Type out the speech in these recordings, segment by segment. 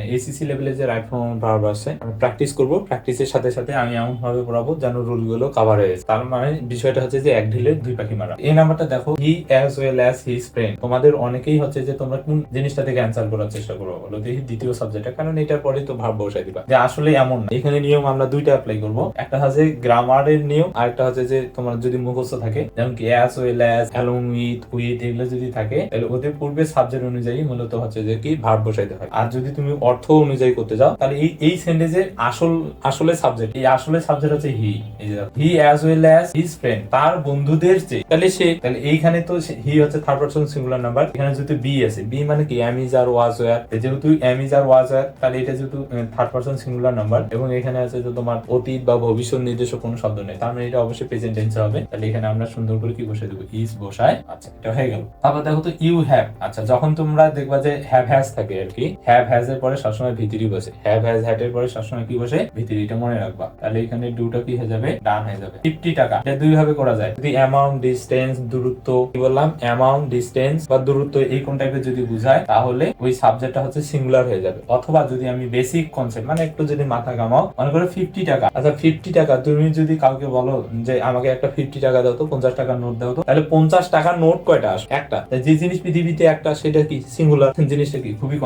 মানে এসিসি লেভেলে যে রাইট ফর্ম ভার্ব আছে, আমি প্র্যাকটিস করব। প্র্যাকটিসের সাথে সাথে আমি এমন ভাবে পড়াবো যেন রুলগুলো কাভার হয়ে যায়। তার মানে বিষয়টা হচ্ছে যে এক ঢিলে দুই পাখি মারা। এই নাম্বারটা দেখো he as well as his friend তোমাদের অনেকেই হচ্ছে যে তোমরা কোন জিনিসটা থেকে অ্যান্সার করার চেষ্টা করব বলো দেখি দ্বিতীয় সাবজেক্টটা কারণ এটার পরে তো ভাব বসাই দিবা। যে আসলে এমন না। এখানে নিয়ম আমরা দুইটা অ্যাপ্লাই করব। একটা হচ্ছে গ্রামারের নিয়ম, আর একটা হচ্ছে যে তোমার যদি মুখস্থ থাকে, যেমন কি as well as along with with এগুলো যদি থাকে, তাহলে ওদের পূর্বে সাবজেক্ট অনুযায়ী মূলত হচ্ছে যে কি ভার্ব বসাইতে হয়। আর যদি তুমি অর্থ অনুযায়ী করতে যাও তাহলে এই এই সেন্টেন্সের আসল, আসলে সাবজেক্ট এই আসলে সাবজেক্ট হচ্ছে হি এই যে he as well as his friend তার বন্ধুদের যে তাহলে সে, তাহলে এইখানে তো হি হচ্ছে থার্ড পারসন সিঙ্গুলার নাম্বার এখানে যেহেতু বি আছে বি মানে কি am is are was were যেহেতু am is are was were তাহলে এটা যেহেতু থার্ড পারসন সিঙ্গুলার নাম্বার এবং এখানে আছে যে তোমার অতীত বা ভবিষ্যৎ নির্দেশক কোনো শব্দ নেই, তার মানে এটা অবশ্যই প্রেজেন্ট টেন্স হবে, তাহলে এখানে আমরা সুন্দর করে কি বসে দেবো ইজ বসায় আচ্ছা এটা হয়ে গেল। তারপর দেখো তো ইউ হ্যাভ আচ্ছা যখন তোমরা দেখবা যে হ্যাভ হ্যাজ থাকে আর কি হ্যাভ হ্যাজ এর পরে সবসময় ভিতরি বসে। হ্যাভ হ্যাজ হ্যাড এর পরে সবসময় কি বসে? ভিতরি এটা মনে রাখবা। তাহলে এখানে ডুটা কি হয়ে যাবে? ডান হয়ে যাবে। ফিফটি টাকা। এটা দুই ভাবে করা যায়। যদি অ্যামাউন্ট ডিস্টেন্স দূরত্ব, কি বললাম? অ্যামাউন্ট ডিস্টেন্স বা দূরত্ব এই কোন টাইপের যদি বুঝায়, তাহলে ওই সাবজেক্টটা হচ্ছে সিঙ্গুলার হয়ে যাবে। অথবা যদি আমি বেসিক কনসেপ্ট মানে একটু যদি মাথা কামাও মনে করো ফিফটি টাকা। আচ্ছা ফিফটি টাকা, তুমি যদি কাউকে বলো যে আমাকে একটা ফিফটি টাকা দাও তো, পঞ্চাশ টাকার নোট দাও তো, তাহলে পঞ্চাশ টাকার নোট কয়টা আসে? একটা। যে জিনিস পৃথিবীতে একটা, সেটা কি? সিঙ্গুলার জিনিসটা কি? খুবই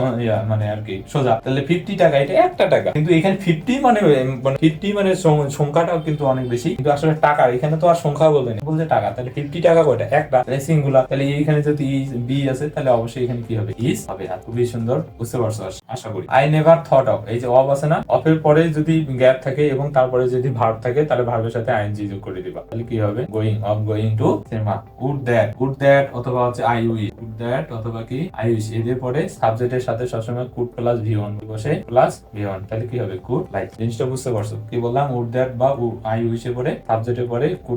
মানে আর কি সোজা। তাহলে ফিফটি টাকা, এটা একটা টাকা। কিন্তু এখানে ফিফটি মানে মানে ফিফটি মানে সংখ্যাটাও কিন্তু অনেক বেশি। কিন্তু আসলে টাকা, এখানে তো আর সংখ্যা বলবেন বলতে টাকা, তাহলে ফিফটি টাকা কয়টা? একটা। তাহলে সিঙ্গুলার তাহলে এইখানে যদি বি আছে, তাহলে অবশ্যই এখানে কি হবে? ইজ হবে। আর খুবই সুন্দর, বুঝতে পারছ? আশা করি। আই নেভার থট অফ এই যে অফ আছে না অফের পরে যদি গ্যাপ থাকে এবং তারপরে যদি ভার্ব থাকে, তাহলে ভার্বের সাথে আইএনজি যোগ করে দিবা। তাহলে কি হবে? Going of going to cinema would that would that অথবা হচ্ছে আই উই উড দ্যাট অথবা কি? আই উইশ এদের পরে সাবজেক্টের সাথে সবসময় কুড প্লাস ভি বসে প্লাস ভি ওয়ান তাহলে কি হবে কুড লাইক জিনিসটা বুঝতে পারছ? কি বললাম? উড দ্যাট বা I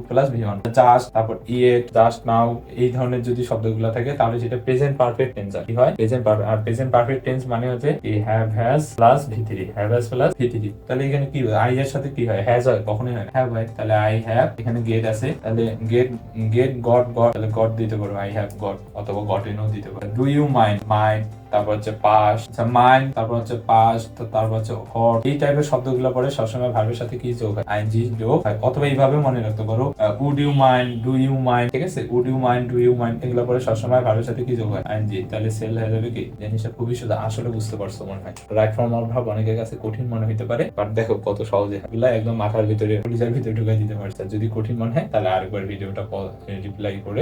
plus V one just তারপর নাও এই ধরনের যদি শব্দগুলো থাকে, তাহলে সেটা পারফেক্ট টেন্স মানে হচ্ছে হ্যাভ হ্যাজ প্লাস ভিতরি তাহলে এখানে কি হয়? আই এর সাথে কি হয়? হ্যাজ হয়, কখনোই হয় হ্যাভ হয়, তাহলে আই এখানে গেট আছে। তাহলে গেট গেট গট গট তাহলে গট দিতে পারো। আই হ্যাভ গট অথবা গট ইনও দিতে পারো। ডু ইউ মাইন্ড মাইন্ড তারপর হচ্ছে মাইন্ড তারপর হচ্ছে তারপর হচ্ছে এই টাইপের শব্দগুলো পরে সবসময় ভার্বের সাথে কি যোগ হয়? আইএনজি যোগ হয়। অথবা এইভাবে মনে রাখতে পারো উড ইউ ডু ইউ ঠিক আছে? উড ইউ ডু ইউ এগুলো পরে সবসময় ভার্বের সাথে কি যোগ হয়? আইএনজি তাহলে সেল হয়ে যাবে কি? জিনিসটা খুবই আসলে বুঝতে পারছ মনে হয়। রাইট ফর্ম অফ ভাব অনেকের কাছে কঠিন মনে হতে পারে বাট দেখো কত সহজে। এগুলো একদম মাথার ভিতরে, পুলিশের ভিতরে ঢুকাই দিতে পারছে। যদি কঠিন মনে হয়, তাহলে আরেকবার ভিডিওটা রিপ্লাই করে